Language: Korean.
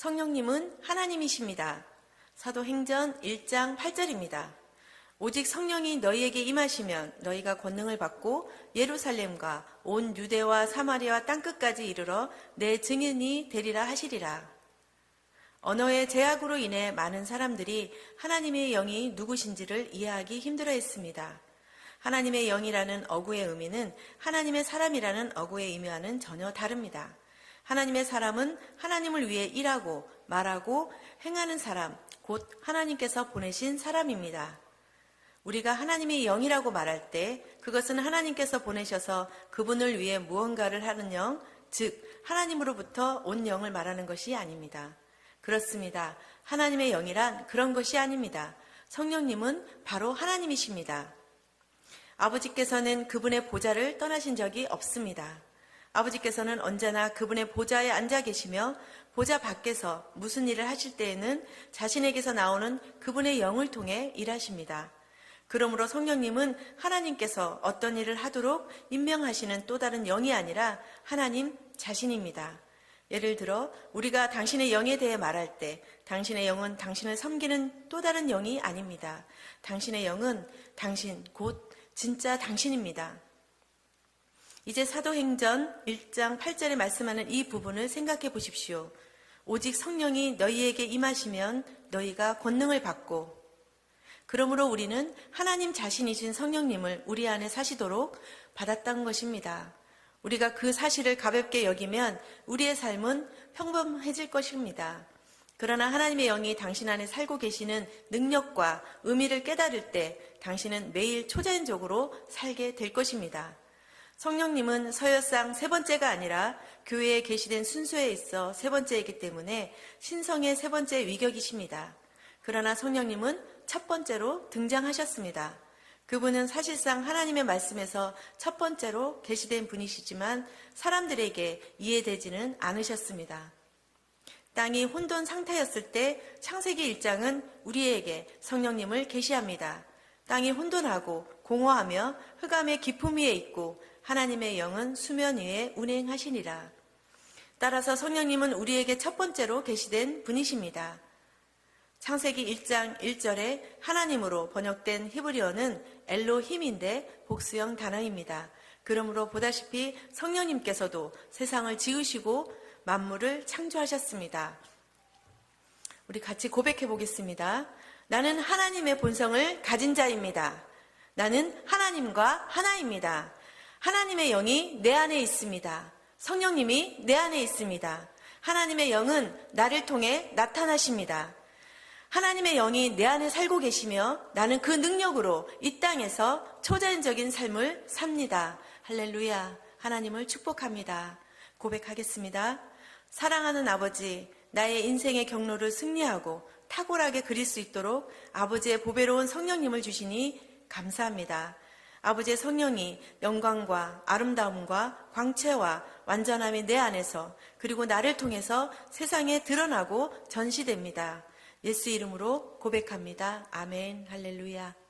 성령님은 하나님이십니다. 사도행전 1장 8절입니다. 오직 성령이 너희에게 임하시면 너희가 권능을 받고 예루살렘과 온 유대와 사마리아 땅끝까지 이르러 내 증인이 되리라 하시리라. 언어의 제약으로 인해 많은 사람들이 하나님의 영이 누구신지를 이해하기 힘들어 했습니다. 하나님의 영이라는 어구의 의미는 하나님의 사람이라는 어구의 의미와는 전혀 다릅니다. 하나님의 사람은 하나님을 위해 일하고 말하고 행하는 사람, 곧 하나님께서 보내신 사람입니다. 우리가 하나님의 영이라고 말할 때 그것은 하나님께서 보내셔서 그분을 위해 무언가를 하는 영, 즉 하나님으로부터 온 영을 말하는 것이 아닙니다. 그렇습니다. 하나님의 영이란 그런 것이 아닙니다. 성령님은 바로 하나님이십니다. 아버지께서는 그분의 보좌를 떠나신 적이 없습니다. 아버지께서는 언제나 그분의 보좌에 앉아 계시며 보좌 밖에서 무슨 일을 하실 때에는 자신에게서 나오는 그분의 영을 통해 일하십니다. 그러므로 성령님은 하나님께서 어떤 일을 하도록 임명하시는 또 다른 영이 아니라 하나님 자신입니다. 예를 들어 우리가 당신의 영에 대해 말할 때 당신의 영은 당신을 섬기는 또 다른 영이 아닙니다. 당신의 영은 당신 곧 진짜 당신입니다. 이제 사도행전 1장 8절에 말씀하는 이 부분을 생각해 보십시오. 오직 성령이 너희에게 임하시면 너희가 권능을 받고 그러므로 우리는 하나님 자신이신 성령님을 우리 안에 사시도록 받았던 것입니다. 우리가 그 사실을 가볍게 여기면 우리의 삶은 평범해질 것입니다. 그러나 하나님의 영이 당신 안에 살고 계시는 능력과 의미를 깨달을 때 당신은 매일 초자연적으로 살게 될 것입니다. 성령님은 서열상 세 번째가 아니라 교회에 계시된 순서에 있어 세 번째이기 때문에 신성의 세 번째 위격이십니다. 그러나 성령님은 첫 번째로 등장하셨습니다. 그분은 사실상 하나님의 말씀에서 첫 번째로 계시된 분이시지만 사람들에게 이해되지는 않으셨습니다. 땅이 혼돈 상태였을 때 창세기 1장은 우리에게 성령님을 계시합니다. 땅이 혼돈하고 공허하며 흑암의 깊음 위에 있고 하나님의 영은 수면 위에 운행하시니라. 따라서 성령님은 우리에게 첫 번째로 계시된 분이십니다. 창세기 1장 1절에 하나님으로 번역된 히브리어는 엘로힘인데 복수형 단어입니다. 그러므로 보다시피 성령님께서도 세상을 지으시고 만물을 창조하셨습니다. 우리 같이 고백해 보겠습니다. 나는 하나님의 본성을 가진 자입니다. 나는 하나님과 하나입니다. 하나님의 영이 내 안에 있습니다. 성령님이 내 안에 있습니다. 하나님의 영은 나를 통해 나타나십니다. 하나님의 영이 내 안에 살고 계시며 나는 그 능력으로 이 땅에서 초자연적인 삶을 삽니다. 할렐루야. 하나님을 축복합니다. 고백하겠습니다. 사랑하는 아버지, 나의 인생의 경로를 승리하고 탁월하게 그릴 수 있도록 아버지의 보배로운 성령님을 주시니 감사합니다. 아버지의 성령이 영광과 아름다움과 광채와 완전함이 내 안에서 그리고 나를 통해서 세상에 드러나고 전시됩니다. 예수 이름으로 고백합니다. 아멘. 할렐루야.